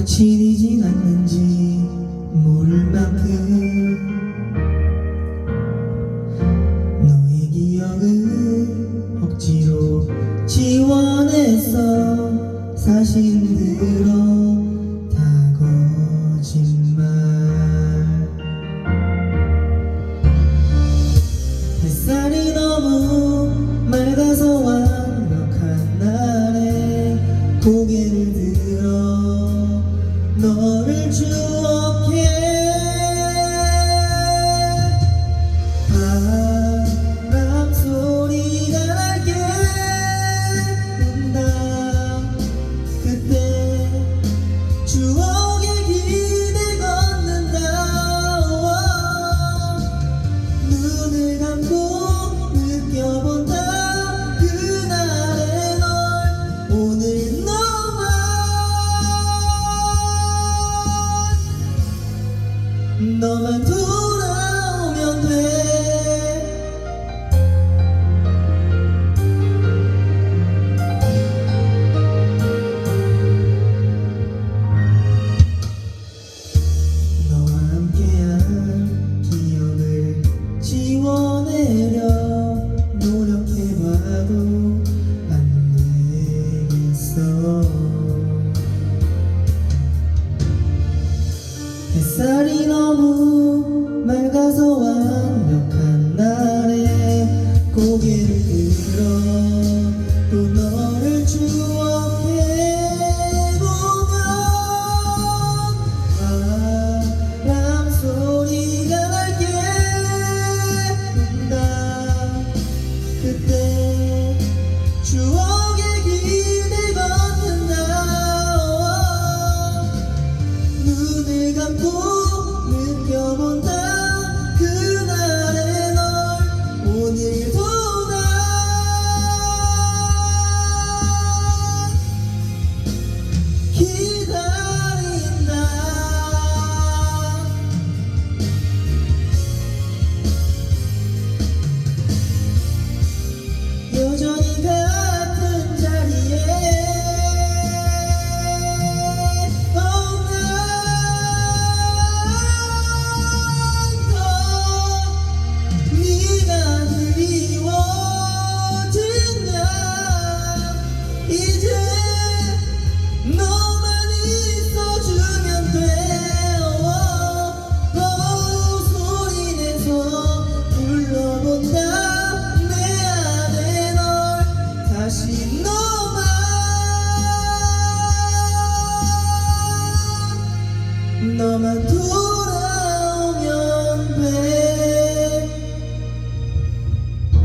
보이진 않는지 모를 만큼 너의 기억을 억지로 지원했어 사실은 들어 너만 너 햇살이 너무 맑아서 완벽한 날에 고개를 들어 또 너를 추억해보면 바람 소리가 날게 운다. 그때 추억의 길을 걷는다 눈을 감고 너만 돌아오면 돼.